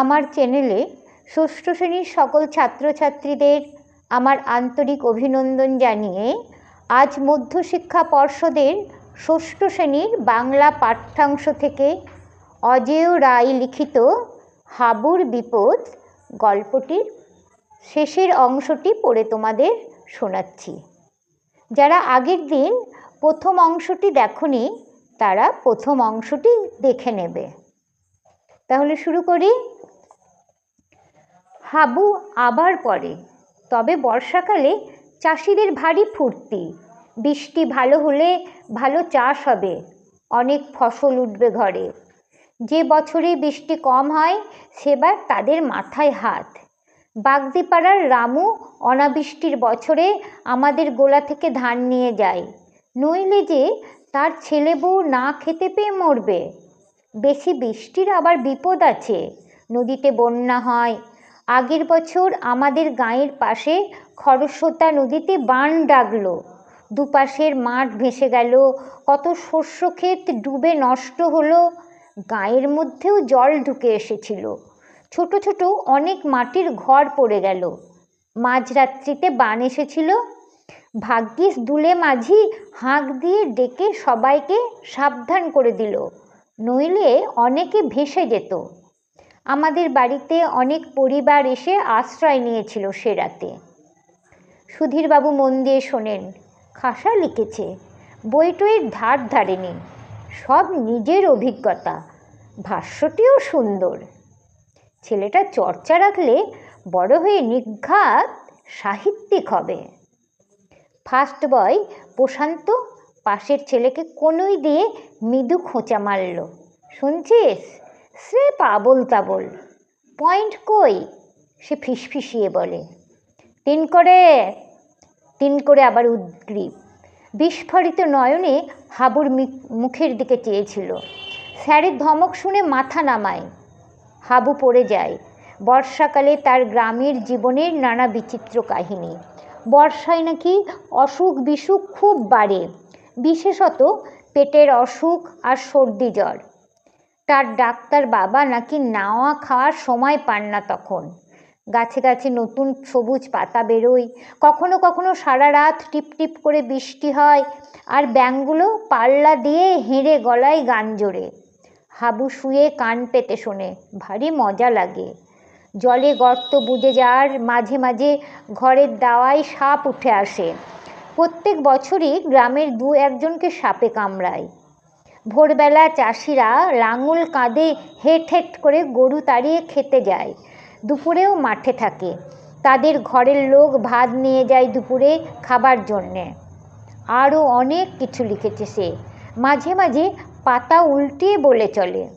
আমার চ্যানেলে ষষ্ঠ শ্রেণির সকল ছাত্রছাত্রীদের আমার আন্তরিক অভিনন্দন জানিয়ে আজ মধ্যশিক্ষা পর্ষদের ষষ্ঠ শ্রেণির বাংলা পাঠ্যাংশ থেকে অজেয় রায় লিখিত হাবুর বিপদ গল্পটির শেষের অংশটি পড়ে তোমাদের শোনাচ্ছি। যারা আগের দিন প্রথম অংশটি দেখনি, তারা প্রথম অংশটি দেখে নেবে। তাহলে শুরু করি। হাবু আবার পড়ে। তবে বর্ষাকালে চাষিদের ভারী ফুর্তি। বৃষ্টি ভালো হলে ভালো চাষ হবে। অনেক ফসল উঠবে ঘরে। যে বছরে বৃষ্টি কম হয়, সেবার তাদের মাথায় হাত। বাগদিপাড়ার রামু অনাবৃষ্টির বছরে আমাদের গোলা থেকে ধান নিয়ে যায়। নইলে যে তার ছেলে বউ না খেতে পেয়ে মরবে। বেশি বৃষ্টির আবার বিপদ আছে। নদীতে বন্যা হয় আগের বছর আমাদের গাঁয়ের পাশে খরস্রোতা নদীতে বান ডাকলো। দুপাশের মাঠ ভেসে গেল। কত শস্য ক্ষেত ডুবে নষ্ট হলো। গাঁয়ের মধ্যেও জল ঢুকে এসেছিল। ছোট ছোট অনেক মাটির ঘর পড়ে গেল। মাঝরাত্রিতে বান এসেছিল। ভাগ্যিস দুলে মাঝি হাঁক দিয়ে ডেকে সবাইকে সাবধান করে দিল। নইলে অনেকে ভেসে যেত। আমাদের বাড়িতে অনেক পরিবার এসে আশ্রয় নিয়েছিল সে রাতে। সুধীরবাবু মন দিয়ে শোনেন, খাসা লিখেছে বইটইয়ের ধার ধারেনি, সব নিজের অভিজ্ঞতা, ভাষ্যটিও সুন্দর। ছেলেটা চর্চা রাখলে বড় হয়ে নিঘাত সাহিত্যিক হবে। ফার্স্ট বয় প্রশান্ত, পাশের ছেলেকে কোনোই দিয়ে মৃদু খোঁচা মারল। শুনছিস? সে পাবল তাবল। পয়েন্ট কই? সে ফিসফিসিয়ে বলে। তিন করে তিন করে আবার উদ্গ্রীব। বিস্ফোরিত নয়নে হাবুর মুখের দিকে চেয়েছিল। স্যারের ধমক শুনে মাথা নামায়। হাবু পড়ে যায়। বর্ষাকালে তার গ্রামের জীবনের নানা বিচিত্র কাহিনী। বর্ষায় নাকি অসুখ বিসুখ খুব বাড়ে। বিশেষত পেটের অসুখ আর সর্দি জ্বর। তার ডাক্তার বাবা নাকি নাওয়া খাওয়ার সময় পান না তখন? গাছে গাছে নতুন সবুজ পাতা বেরোয়, কখনো কখনো সারা রাত টিপ টিপ করে বৃষ্টি হয়, আর ব্যাঙগুলো পাল্লা দিয়ে হেঁড়ে গলায় গান জোরে। হাবু শুয়ে কান পেতে শোনে, ভারী মজা লাগে। জলে গর্ত বুঝে যাওয়ার মাঝে মাঝে ঘরের দাওয়ায় সাপ উঠে আসে। প্রত্যেক বছরই গ্রামের দু একজনকে সাপে কামড়ায়। ভোরবেলা চাষিরা লাঙল কাঁধে হেট হেট করে গরু তাড়িয়ে খেতে যায়। দুপুরেও মাঠে থাকে। তাদের ঘরের লোক ভাত নিয়ে যায় দুপুরে খাবার জন্যে। আরও অনেক কিছু লিখেছে সে। মাঝে মাঝে পাতা উল্টিয়ে বলে চলে।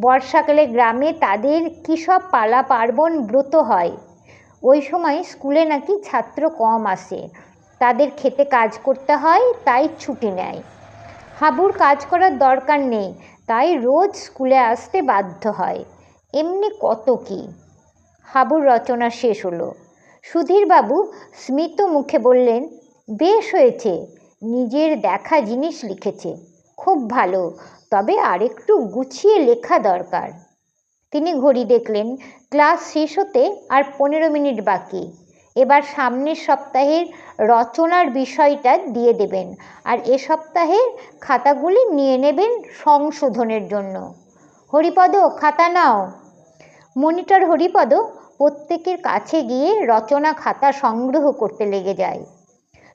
বর্ষাকালে গ্রামে তাদের কী সব পালা পার্বণ ব্রত হয়? ওই সময় স্কুলে নাকি ছাত্র কম আসে। তাদের খেতে কাজ করতে হয়, তাই ছুটি নেয়। হাবুর কাজ করার দরকার নেই, তাই রোজ স্কুলে আসতে বাধ্য হয়। এমনি কত কি? হাবুর রচনা শেষ হলো। সুধীরবাবু স্মিত মুখে বললেন, বেশ হয়েছে, নিজের দেখা জিনিস লিখেছে, খুব ভালো, তবে আরেকটু গুছিয়ে লেখা দরকার। তিনি ঘড়ি দেখলেন, ক্লাস শেষ হতে আর পনেরো মিনিট বাকি। এবার সামনের সপ্তাহের রচনার বিষয়টা দিয়ে দেবেন। আর এ সপ্তাহের খাতাগুলি নিয়ে নেবেন সংশোধনের জন্য। হরিপদ, খাতা নাও। মনিটর হরিপদ প্রত্যেকের কাছে গিয়ে রচনা খাতা সংগ্রহ করতে লেগে যায়।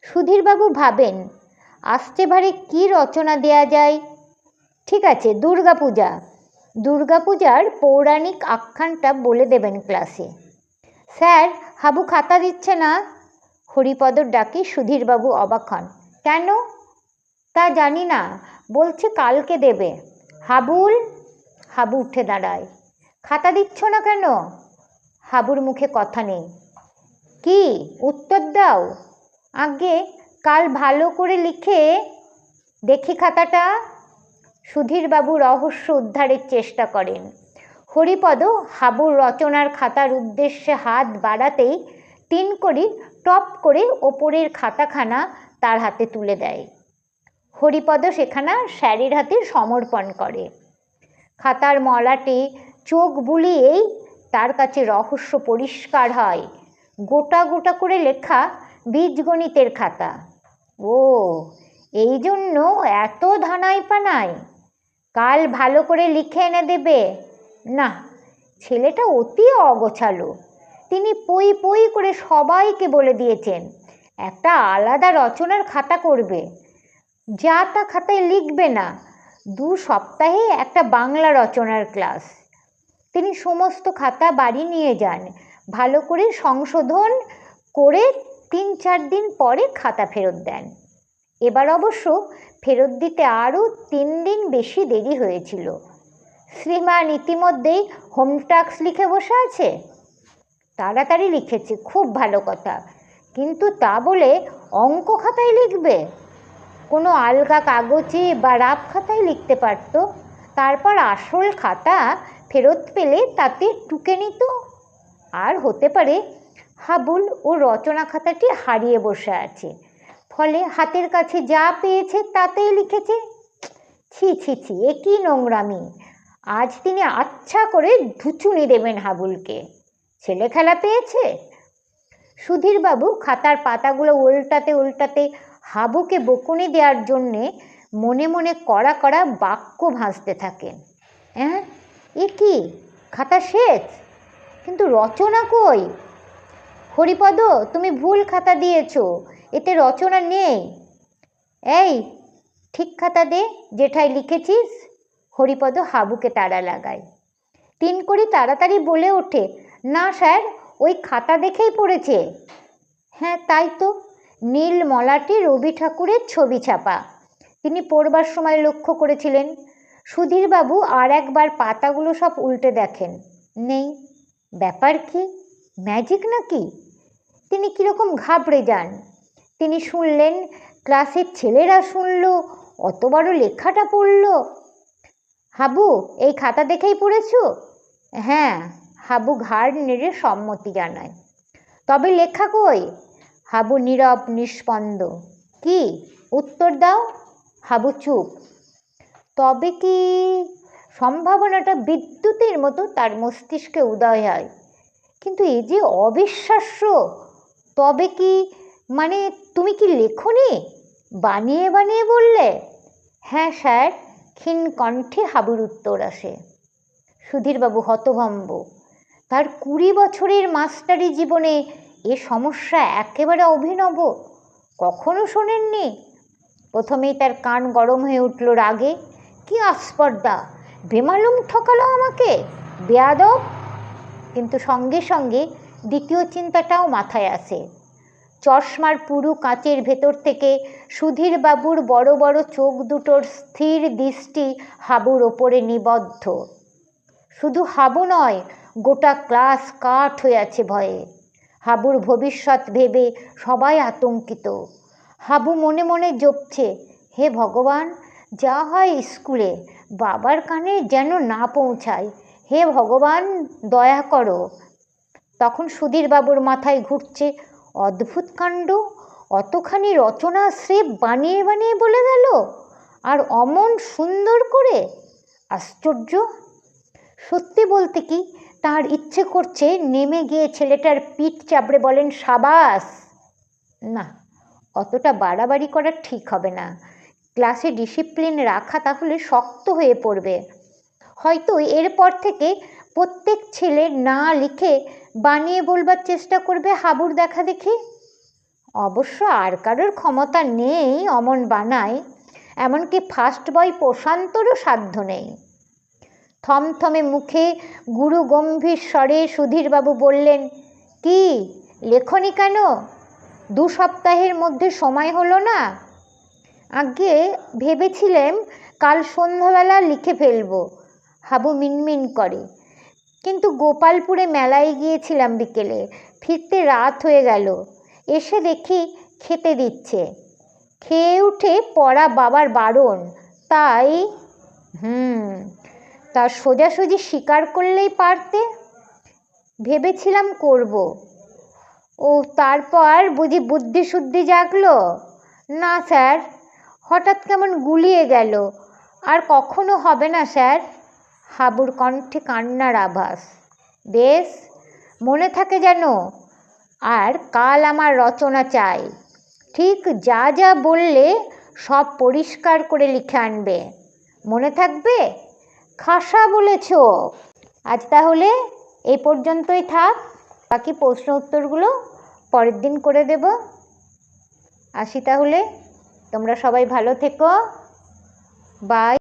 সুধীরবাবু ভাবেন, আসতে ভারে কী রচনা দেয়া যায়? ঠিক আছে, দুর্গাপূজা। দুর্গাপূজার পৌরাণিক আখ্যানটা বলে দেবেন ক্লাসে। স্যার, হাবু খাতা দিচ্ছে না? হরিপদর ডাকে সুধীরবাবু অবাক হন। কেন? তা জানি না। বলছে কালকে দেবে। হাবুল? হাবু উঠে দাঁড়ায়। খাতা দিচ্ছ না কেন? হাবুর মুখে কথা নেই। কি? উত্তর দাও। আগে কাল ভালো করে লিখে দেখি খাতাটা। সুধীরবাবু রহস্য উদ্ধারের চেষ্টা করেন। হরিপদ হাবুর রচনার খাতার উদ্দেশ্যে হাত বাড়াতেই তিন করি টপ করে ওপরের খাতাখানা তার হাতে তুলে দেয়। হরিপদ সেখানা স্যারের হাতে সমর্পণ করে। খাতার মলাটে চোখ বুলিয়েই তার কাছে রহস্য পরিষ্কার হয়। গোটা গোটা করে লেখা বীজগণিতের খাতা। ও, এই জন্য এত ধানাই পানাই কাল ভালো করে লিখে এনে দেবে। না, ছেলেটা অতি অগোছালো। তিনি পই পই করে সবাইকে বলে দিয়েছেন, একটা আলাদা রচনার খাতা করবে। যা তা খাতায় লিখবে না, দু সপ্তাহে একটা বাংলা রচনার ক্লাস। তিনি সমস্ত খাতা বাড়ি নিয়ে যান, ভালো করে সংশোধন করে তিন চার দিন পরে খাতা ফেরত দেন। এবার অবশ্য ফেরত দিতে আরও তিন দিন বেশি দেরি হয়েছিল। শ্রীমান ইতিমধ্যেই হোম টাস্ক লিখে বসে আছে। তাড়াতাড়ি লিখেছে, খুব ভালো কথা। কিন্তু তা বলে অঙ্ক খাতায় লিখবে? কোনো আলগা কাগজে বা রাপ খাতায় লিখতে পারতো? তারপর আসল খাতা ফেরত পেলে তাতে টুকে নিত? আর হতে পারে হাবুল ও রচনা খাতাটি হারিয়ে বসে আছে। ফলে হাতের কাছে যা পেয়েছে তাতেই লিখেছে? ছি ছি ছি, এ কী নোংরামি! আজ তিনি আচ্ছা করে ধুচুনি দেবেন হাবুলকে। ছেলে খেলা পেয়েছে? সুধীরবাবু খাতার পাতাগুলো উল্টাতে উল্টাতে হাবুকে বকুনি দেওয়ার জন্যে মনে মনে কড়া কড়া বাক্য ভাসতে থাকেন। হ্যাঁ এ কি? খাতা শেষ? কিন্তু রচনা কই? হরিপদ, তুমি ভুল খাতা দিয়েছ, এতে রচনা নেই। এই, ঠিক খাতা দে যেটায় লিখেছিস? হরিপদ হাবুকে তাড়া লাগায়। তিন করি তাড়াতাড়ি বলে ওঠে, না স্যার, ওই খাতা দেখেই পড়েছে। হ্যাঁ তাই তো, নীল মলাটে রবি ঠাকুরের ছবি ছাপা। তিনি পড়বার সময় লক্ষ্য করেছিলেন। সুধীরবাবু আর একবার পাতাগুলো সব উল্টে দেখেন। নেই, ব্যাপার কি? ম্যাজিক নাকি? তিনি কীরকম ঘাবড়ে যান। তিনি শুনলেন, ক্লাসের ছেলেরা শুনল, অত বড় লেখাটা পড়ল হাবু, এই খাতা দেখেই পড়েছো? হ্যাঁ হাবু ঘাড় নেড়ে সম্মতি জানায়। তবে লেখা কই? হাবু নীরব, নিষ্পন্দ। কি? উত্তর দাও। হাবু চুপ। তবে কি সম্ভাবনাটা বিদ্যুতের মতো তার মস্তিষ্কে উদয় হয়। কিন্তু এই যে অবিশ্বাস্য, তবে কি মানে তুমি কি লেখনি? বানিয়ে বানিয়ে বললে? হ্যাঁ স্যার। ক্ষীণ কণ্ঠে হাবুর উত্তর আসে। সুধীরবাবু হতভম্ব। তার কুড়ি বছরের মাস্টারি জীবনে এ সমস্যা একেবারে অভিনব। কখনো শোনেননি? প্রথমেই তার কান গরম হয়ে উঠল রাগে। কি আস্পর্দা বেমালুম ঠকালো আমাকে? বেয়াদব! কিন্তু সঙ্গে সঙ্গে দ্বিতীয় চিন্তাটাও মাথায় আসে। চশমার পুরু কাঁচের ভেতর থেকে সুধীরবাবুর বড় বড় চোখ দুটোর স্থির দৃষ্টি হাবুর ওপরে নিবদ্ধ। শুধু হাবু নয়, গোটা ক্লাস কাঠ হয়ে আছে ভয়ে। হাবুর ভবিষ্যৎ ভেবে সবাই আতঙ্কিত। হাবু মনে মনে জপছে, হে ভগবান, যা হয় স্কুলে, বাবার কানে যেন না পৌঁছায়। হে ভগবান, দয়া করো। তখন সুধীরবাবুর মাথায় ঘুরছে অদ্ভুত কাণ্ড, অতখানি রচনা স্রেফ বানিয়ে বানিয়ে বলে গেল, আর অমন সুন্দর করে? আশ্চর্য। সত্যি বলতে কি, তার ইচ্ছে করছে নেমে গিয়ে ছেলেটার পিঠ চাপড়ে বলেন, সাবাস! না, অতটা বাড়াবাড়ি করা ঠিক হবে না। ক্লাসে ডিসিপ্লিন রাখা তাহলে শক্ত হয়ে পড়বে। হয়তো এরপর থেকে প্রত্যেক ছেলে না লিখে বানিয়ে বলবার চেষ্টা করবে হাবুর দেখা দেখি। অবশ্য আর কারোর ক্ষমতা নেই অমন বানায়, এমনকি ফার্স্ট বয় প্রশান্তরও সাধ্য নেই। থমথমে মুখে গুরু গম্ভীর স্বরে সুধীরবাবু বললেন, কি, লেখনি কেন? দু সপ্তাহের মধ্যে সময় হলো না? আগে ভেবেছিলেন কাল সন্ধ্যাবেলা লিখে ফেলব। হাবু মিনমিন করে কিন্তু গোপালপুরে মেলায় গিয়েছিলাম বিকেলে। ফিরতে রাত হয়ে গেল। এসে দেখি খেতে দিচ্ছে। খেয়ে উঠে পড়া বাবার বারণ। তাই হুম তার সোজাসুজি স্বীকার করলেই পারতে? ভেবেছিলাম করব। ও, তারপর বুঝি বুদ্ধি শুদ্ধি জাগলো? না, স্যার। হঠাৎ কেমন গুলিয়ে গেল। আর কখনো হবে না, স্যার। হাবুর কণ্ঠে কান্নার আভাস। বেশ, মনে থাকে যেন আর কাল আমার রচনা চাই। ঠিক যা যা বললে সব পরিষ্কার করে লিখে আনবে। মনে থাকবে? খাসা বলেছ। আজ তাহলে এই পর্যন্তই থাক। বাকি প্রশ্ন উত্তরগুলো পরের দিন করে দেব। আসি তাহলে। তোমরা সবাই ভালো থেকো। বাই।